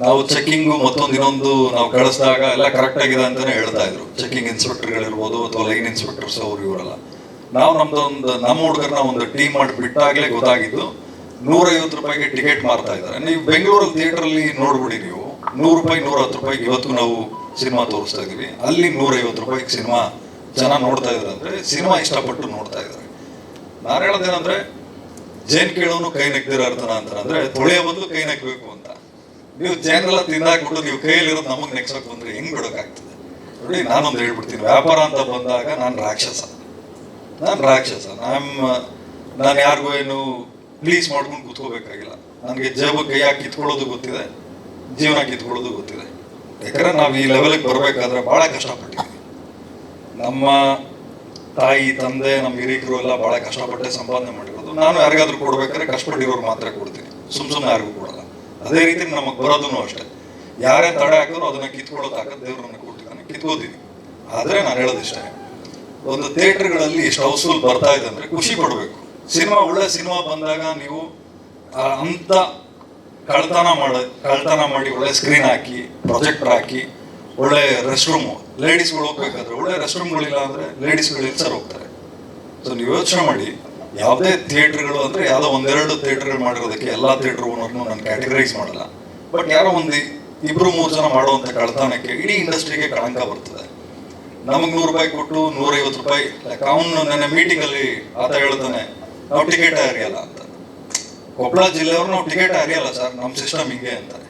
ನಾವು ಚೆಕ್ಕಿಂಗ್ ಮತ್ತೊಂದು ಇನ್ನೊಂದು ನಾವು ಕಳಿಸಿದಾಗ ಎಲ್ಲ ಕರೆಕ್ಟ್ ಆಗಿದೆ ಅಂತಾನೆ ಹೇಳ್ತಾ ಇದ್ರು. ಚೆಕಿಂಗ್ ಇನ್ಸ್ಪೆಕ್ಟರ್ಗಳಿರ್ಬೋದು ಅಥವಾ ಲೈನ್ ಇನ್ಸ್ಪೆಕ್ಟರ್ಸ್ ಅವರು ಇವರೆಲ್ಲ. ನಾವು ನಮ್ದೊಂದು, ನಮ್ಮ ಹುಡುಗರನ್ನ ಒಂದು ಟೀಮ್ ಮಾಡಿ ಬಿಟ್ಟಾಗಲೇ ಗೊತ್ತಾಗಿದ್ದು ನೂರೈವತ್ತು ರೂಪಾಯಿಗೆ ಟಿಕೆಟ್ ಮಾರ್ತಾ ಇದ್ದಾರೆ. ನೀವು ಬೆಂಗಳೂರಲ್ಲಿ ಥಿಯೇಟ್ರಲ್ಲಿ ನೋಡ್ಬಿಡಿ ನೀವು. ನೂರು ರೂಪಾಯಿ ನೂರ ಹತ್ತು ರೂಪಾಯಿಗೆ ಇವತ್ತು ನಾವು ಸಿನಿಮಾ ತೋರಿಸ್ತಾ ಇದೀವಿ ಅಲ್ಲಿ ನೂರೈವತ್ತು ರೂಪಾಯಿಗೆ ಸಿನಿಮಾ ಜನ ನೋಡ್ತಾ ಇದ್ದಾರೆ ಅಂದ್ರೆ ಸಿನಿಮಾ ಇಷ್ಟಪಟ್ಟು ನೋಡ್ತಾ ಇದ್ದಾರೆ. ನಾನು ಹೇಳೋದೇನಂದ್ರೆ, ಜೇನ್ ಕೇಳೋನು ಕೈ ನೆಕ್ದಿರ ಅರ್ಥನ ಅಂದ್ರೆ ತೊಳೆಯ ಬದಲು ಕೈ ನೆಕ್ಬೇಕು ಅಂತ. ನೀವು ಜೇನೆಲ್ಲ ತಿಂದಾಕ್ಬಿಟ್ಟು ನೀವು ಕೈಯಲ್ಲಿರೋದು ನಮಗೆ ನೆಕ್ಸಕ್ ಬಂದ್ರೆ ಹೆಂಗ್ ಬಿಡೋಕ್ಕಾಗ್ತದೆ ನೋಡಿ, ನಾನೊಂದು ಹೇಳ್ಬಿಡ್ತೀನಿ. ವ್ಯಾಪಾರ ಅಂತ ಬಂದಾಗ ನಾನು ರಾಕ್ಷಸ. ನಾನು ರಾಕ್ಷಸ. ನಮ್ಮ ನಾನು ಯಾರಿಗೂ ಏನು ಪ್ಲೀಸ್ ಮಾಡ್ಕೊಂಡು ಕೂತ್ಕೋಬೇಕಾಗಿಲ್ಲ. ನನಗೆ ಜೇಬ ಕೈ ಹಾಕಿ ಕಿತ್ಕೊಳ್ಳೋದು ಗೊತ್ತಿದೆ, ಜೀವನ ಕಿತ್ಕೊಳ್ಳೋದು ಗೊತ್ತಿದೆ. ಯಾಕಂದ್ರೆ ನಾವು ಈ ಲೆವೆಲ್ಗೆ ಬರಬೇಕಾದ್ರೆ ಭಾಳ ಕಷ್ಟಪಟ್ಟಿದ್ದೀವಿ ನಮ್ಮ ತಾಯಿ, ತಂದೆ, ನಮ್ಮ ಹಿರಿಕರು ಎಲ್ಲ ಭಾಳ ಕಷ್ಟಪಟ್ಟೆ ಸಂಪಾದನೆ ಮಾಡಿರೋದು. ನಾನು ಯಾರಿಗಾದ್ರೂ ಕೊಡ್ಬೇಕಾದ್ರೆ ಕಷ್ಟಪಟ್ಟಿರೋರು ಮಾತ್ರ ಕೊಡ್ತೀನಿ. ಸುಮ್ ಸುಮ್ಮನೆ ಯಾರಿಗೂ ಅದೇ ರೀತಿ ನಮಗೆ ಬರೋದನ್ನು ಅಷ್ಟೇ. ಯಾರೇ ತಡೆ ಹಾಕಿದ್ರು ಅದನ್ನ ಕಿತ್ಕೊಳ್ಳೋ ತಾಕತ್ ದೇವ್ರನ್ನ ಕೊಟ್ಟಿದ್ದಾನೆ. ಕಿತ್ಕೋತೀನಿ ಆದ್ರೆ ನಾನು ಹೇಳೋದಿಷ್ಟೇ ಒಂದು ಥಿಯೇಟರ್ಗಳಲ್ಲಿ ಎಷ್ಟು ಹೌಸ್ಫುಲ್ ಬರ್ತಾ ಇದೆ ಅಂದ್ರೆ ಖುಷಿ ಪಡಬೇಕು. ಸಿನಿಮಾ, ಒಳ್ಳೆ ಸಿನಿಮಾ ಬಂದಾಗ ನೀವು ಅಂತ ಕಳ್ತನ ಮಾಡ ಕಳ್ತನ ಮಾಡಿ ಒಳ್ಳೆ ಸ್ಕ್ರೀನ್ ಹಾಕಿ ಪ್ರೊಜೆಕ್ಟರ್ ಹಾಕಿ, ಒಳ್ಳೆ ರೆಸ್ಟ್ ರೂಮ್ ಲೇಡೀಸ್ಗಳು ಹೋಗ್ಬೇಕಾದ್ರೆ ಒಳ್ಳೆ ರೆಸ್ಟ್ ರೂಮ್ಗಳಿಲ್ಲ ಅಂದ್ರೆ ಲೇಡೀಸ್ಗಳು ಸರ್ ಹೋಗ್ತಾರೆ. ಸೊ ನೀವು ಯೋಚನೆ ಮಾಡಿ ಯಾವುದೇ ಥಿಯೇಟರ್ಗಳು ಅಂದ್ರೆ ಯಾವುದೋ ಒಂದೆರಡು ಥಿಯೇಟರ್ಗಳು ಮಾಡಿರೋದಕ್ಕೆ ಎಲ್ಲಾ ಥಿಯೇಟರ್ ಓನರ್ನು ನಾನು ಕ್ಯಾಟಗರೈಸ್ ಮಾಡಲ್ಲ. ಬಟ್ ಯಾರೋ ಒಂದು ಇಬ್ರು ಮೂರು ಜನ ಮಾಡುವಂತ ಕಳ್ತನಕ್ಕೆ ಇಡೀ ಇಂಡಸ್ಟ್ರಿಗೆ ಕಳಂಕ ಬರ್ತದೆ. ನಮಗ್ ನೂರು ರೂಪಾಯಿ ಕೊಟ್ಟು ನೂರೈವತ್ತು ರೂಪಾಯಿ ಅವನು ನನ್ನ ಮೀಟಿಂಗ್ ಅಲ್ಲಿ ಆತ ಹೇಳ್ತಾನೆ ನಾವು ಟಿಕೆಟ್ ಹರಿಯಲ್ಲ ಅಂತ. ಕೊಪ್ಪಳ ಜಿಲ್ಲೆಯವರು ನಾವು ಟಿಕೆಟ್ ಹರಿಯಲ್ಲ ಸರ್ ನಮ್ಮ ಸಿಸ್ಟಮ್ ಹಿಂಗೆ ಅಂತಾರೆ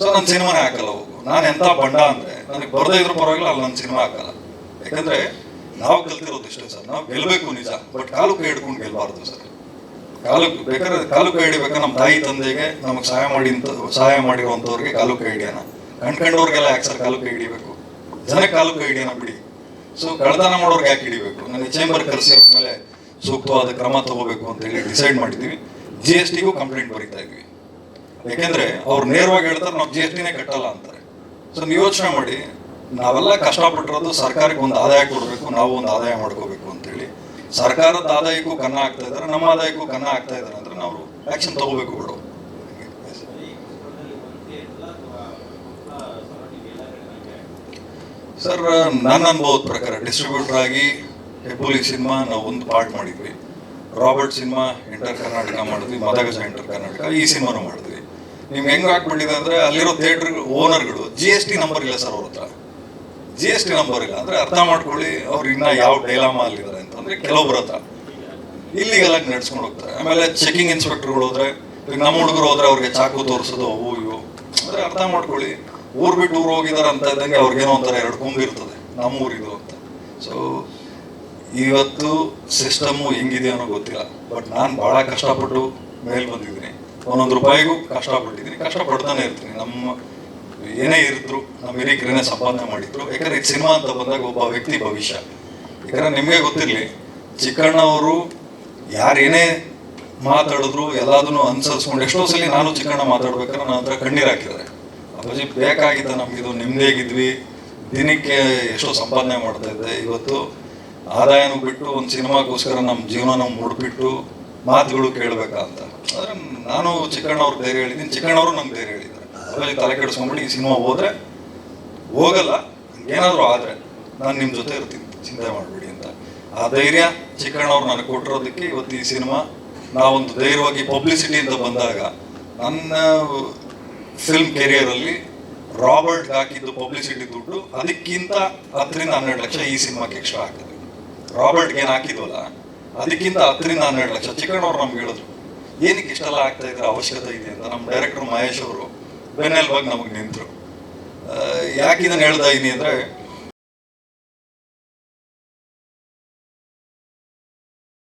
ಸೊ ನನ್ನ ಸಿನಿಮಾನೇ ಹಾಕಲ್ಲ ಹೋಗು. ನಾನು ಎಂತ ಬಂಡ ಅಂದ್ರೆ ನನಗೆ ಬರದೇ ಇದ್ರೂ ಪರವಾಗಿಲ್ಲ ಅಲ್ಲಿ ನನ್ನ ಸಿನಿಮಾ ಹಾಕಲ್ಲ. ಯಾಕಂದ್ರೆ ನಾವು ಕಲ್ತಿರೋದು ಇಷ್ಟೇ ಸರ್. ನಾವು ಗೆಲ್ಬೇಕು ನಿಜ, ಬಟ್ ಕಾಲು ಕೈ ಹಿಡ್ಕೊಂಡು ಗೆಲ್ಬಾರ್ದು ಸರ್. ಕಾಲು ಬೇಕಾದ್ರೆ ಕಾಲು ಕೈ ಹಿಡಿಬೇಕಾ ನಮ್ಮ ತಾಯಿ ತಂದೆಗೆ ನಮಗೆ ಸಹಾಯ ಮಾಡಿ ಸಹಾಯ ಮಾಡಿರುವಂತವ್ರಿಗೆ ಕಾಲು ಕೈ ಹಿಡಿಯೋಣ. ಕಣ್ಕಂಡವ್ರಿಗೆಲ್ಲ ಯಾಕೆ ಸರ್ ಕಾಲು ಕೈ ಹಿಡಿಬೇಕು? ಜನ ಕಾಲು ಕೈ ಹಿಡಿಯೋಣ ಬಿಡಿ. ಸೊ ಕಳೆದಾನ ಮಾಡೋರ್ಗೆ ಯಾಕೆ ಹಿಡಿಬೇಕು? ನನಗೆ ಚೇಂಬರ್ ಕರೆಸಿ ಮೇಲೆ ಸೂಕ್ತವಾದ ಕ್ರಮ ತಗೋಬೇಕು ಅಂತ ಹೇಳಿ ಡಿಸೈಡ್ ಮಾಡಿದ್ವಿ. ಜಿ ಎಸ್ ಟಿಗೂ ಕಂಪ್ಲೇಂಟ್ ಬರೀತಾ ಇದ್ವಿ. ಯಾಕೆಂದ್ರೆ ಅವ್ರು ನೇರವಾಗಿ ಹೇಳ್ತಾರೆ, ನಾವು ಜಿ ಎಸ್ ಟಿನೇ ಕಟ್ಟಲ್ಲ ಅಂತಾರೆ. ಸೊ ನೀವು ಯೋಚನೆ ಮಾಡಿ ನಾವೆಲ್ಲ ಕಷ್ಟಪಟ್ಟಿರೋದು ಸರ್ಕಾರಕ್ಕೆ ಒಂದು ಆದಾಯ ಕೊಡಬೇಕು ನಾವು ಒಂದು ಆದಾಯ ಮಾಡ್ಕೋಬೇಕು ಅಂತೇಳಿ. ಸರ್ಕಾರದ ಆದಾಯಕ್ಕೂ ಕನ್ನ ಆಗ್ತಾ ಇದ್ದಾರೆ ನಮ್ಮ ಆದಾಯಕ್ಕೂ ಕನ್ನ ಆಗ್ತಾ ಇದ್ದಾರೆ ಅಂದ್ರೆ ನಾವು ಆಕ್ಷನ್ ತಗೋಬೇಕು ಬಿಡು. ಸರ್ ನನ್ನ ಅನುಭವದ ಪ್ರಕಾರ ಡಿಸ್ಟ್ರಿಬ್ಯೂಟರ್ ಆಗಿ ಹೆಬ್ಬುಲಿ ಸಿನಿಮಾ ನಾವು ಒಂದು ಪಾರ್ಟ್ ಮಾಡಿದ್ವಿ. ರಾಬರ್ಟ್ ಸಿನಿಮಾ ಇಂಟರ್ ಕರ್ನಾಟಕ ಮಾಡಿದ್ವಿ ಮದಗಜ ಇಂಟರ್ ಕರ್ನಾಟಕ ಈ ಸಿನಿಮಾನು ಮಾಡಿದ್ವಿ. ನಿಮ್ಗೆ ಹೆಂಗ್ ಹಾಕ್ಬಿಟ್ಟಿದೆ ಅಂದ್ರೆ ಅಲ್ಲಿರೋ ಥಿಯೇಟರ್ ಓನರ್ಗಳು ಜಿ ಎಸ್ ಟಿ ನಂಬರ್ ಇಲ್ಲ ಸರ್ ಅವ್ರ ಹತ್ರ. ಜಿ ಎಸ್ ಟಿ ನಂಬರ್ ಇಲ್ಲ. ಅಂದ್ರೆ ಅರ್ಥ ಮಾಡ್ಕೊಳ್ಳಿ, ಅವ್ರು ಇನ್ನ ಯಾವ ಡೈಲಾಮ ಅಲ್ಲಿದ್ದಾರೆ ಅಂತಂದ್ರೆ ಕೆಲವೊಬ್ಬರ ಹತ್ರ. ಇಲ್ಲಿಗೆಲ್ಲ ನಡ್ಸ್ಕೊಂಡು ಹೋಗ್ತಾರೆ. ಆಮೇಲೆ ಚೆಕಿಂಗ್ ಇನ್ಸ್ಪೆಕ್ಟರ್ಗಳು ಹೋದ್ರೆ ನಮ್ಮ ಹುಡುಗರು ಹೋದ್ರೆ ಅವ್ರಿಗೆ ಚಾಕು ತೋರಿಸೋದು, ಅವು ಇವು. ಅಂದ್ರೆ ಅರ್ಥ ಮಾಡ್ಕೊಳ್ಳಿ. ಊರ್ ಬಿಟ್ಟು ಊರು ಹೋಗಿದಾರೆ ಅಂತ ಇದ್ದಂಗೆ ಅವ್ರಿಗೇನೋ ಒಂಥರ ಎರಡು ಕೊಂಬಿರ್ತದೆ ನಮ್ಮ ಊರಿದು ಅಂತ. ಸೊ ಇವತ್ತು ಸಿಸ್ಟಮು ಹೆಂಗಿದೆ ಅನ್ನೋ ಗೊತ್ತಿಲ್ಲ. ಬಟ್ ನಾನು ಬಹಳ ಕಷ್ಟಪಟ್ಟು ಮೇಲ್ ಬಂದಿದ್ದೀನಿ. ಒಂದೊಂದು ರೂಪಾಯಿಗೂ ಕಷ್ಟಪಟ್ಟಿದ್ದೀನಿ. ಕಷ್ಟಪಡ್ತಾನೆ ಇರ್ತೀನಿ. ನಮ್ಮ ಏನೇ ಇರಿದ್ರು ನಮ್ಮ ಹಿರಿಕರೇನೆ ಸಂಪಾದನೆ ಮಾಡಿದ್ರು. ಯಾಕಂದ್ರೆ ಇದು ಸಿನಿಮಾ ಅಂತ ಬಂದಾಗ ಒಬ್ಬ ವ್ಯಕ್ತಿ ಭವಿಷ್ಯ. ಯಾಕಂದ್ರೆ ನಿಮಗೆ ಗೊತ್ತಿರಲಿ, ಚಿಕ್ಕಣ್ಣ ಅವರು ಯಾರೇನೇ ಮಾತಾಡಿದ್ರು ಎಲ್ಲದನ್ನು ಅನುಸರಿಸ್ಕೊಂಡು ಎಷ್ಟೋ ಸಲ ನಾನು ಚಿಕ್ಕಣ್ಣ ಮಾತಾಡ್ಬೇಕಾದ್ರೆ ನನ್ನ ಹತ್ರ ಕಣ್ಣೀರು ಹಾಕಿದ್ದಾರೆ. ಅಪ್ಪಾಜಿ ಇದು ನಿಮ್ದೇ ಹೇಗಿದ್ವಿ ದಿನಕ್ಕೆ ಎಷ್ಟೋ ಸಂಪಾದನೆ ಮಾಡ್ತಾ ಇದ್ದೆ. ಇವತ್ತು ಆದಾಯನೂ ಬಿಟ್ಟು ಒಂದು ಸಿನಿಮಾಗೋಸ್ಕರ ನಮ್ಮ ಜೀವನ ಮುಡ್ಬಿಟ್ಟು ಮಾತುಗಳು ಕೇಳಬೇಕಾ ಅಂತ. ಆದರೆ ನಾನು ಚಿಕ್ಕಣ್ಣ ಅವ್ರ ಧೈರ್ಯ ಹೇಳಿದ್ದೀನಿ. ಚಿಕ್ಕಣ್ಣವರು ನಮ್ಗೆ ಧೈರ್ಯ ಹೇಳಿದ್ದಾರೆ. ಅದ್ರಲ್ಲಿ ತಲೆ ಕೆಡಿಸ್ಕೊಂಡ್ಬಿಟ್ಟು ಈ ಸಿನಿಮಾ ಹೋದ್ರೆ ಹೋಗಲ್ಲ, ಏನಾದರೂ ಆದರೆ ನಾನು ನಿಮ್ಮ ಜೊತೆ ಇರ್ತೀನಿ, ಚಿಂತೆ ಮಾಡಬೇಡಿ ಅಂತ. ಆ ಧೈರ್ಯ ಚಿಕ್ಕಣ್ಣವ್ರು ನನಗೆ ಕೊಟ್ಟಿರೋದಕ್ಕೆ ಇವತ್ತು ಈ ಸಿನಿಮಾ, ನಾವೊಂದು ಧೈರ್ಯವಾಗಿ ಪಬ್ಲಿಸಿಟಿ ಅಂತ ಬಂದಾಗ, ನನ್ನ ಫಿಲ್ಮ್ ಕೆರಿಯರಲ್ಲಿ ರಾಬರ್ಟ್ ಹಾಕಿದ್ದು ಪಬ್ಲಿಸಿಟಿ ದುಡ್ಡು, ಅದಕ್ಕಿಂತ ಹತ್ತರಿಂದ ಹನ್ನೆರಡು ಲಕ್ಷ ಈ ಸಿನಿಮಾಕ್ಕೆ ಎಕ್ಸ್ಟ್ರಾ ಹಾಕಿದ್ವಿ ರಾಬರ್ಟ್ಗೆ ಏನು ಹಾಕಿದ್ವಲ್ಲ, ಅದಕ್ಕಿಂತ ಹತ್ತರಿಂದ ಹನ್ನೆರಡು ಲಕ್ಷ ಚಿಕ್ಕಣ್ಣವ್ರು ನಮ್ಗೆ ಹೇಳಿದ್ರು. ಏನಕ್ಕೆ ಇಷ್ಟೆಲ್ಲ ಆಗ್ತಾ ಇದ್ರೆ ಅವಶ್ಯಕತೆ ಇದೆ ಅಂತ ನಮ್ಮ ಡೈರೆಕ್ಟರ್ ಮಹೇಶ್ ಅವರು ಬೆನ್ನೆಲುಬಾಗಿ ನಮಗೆ ನಿಂತರು ಯಾಕೆ ಇದನ್ನು ಹೇಳ್ತಾ ಇದ್ದೀನಿ ಅಂದ್ರೆ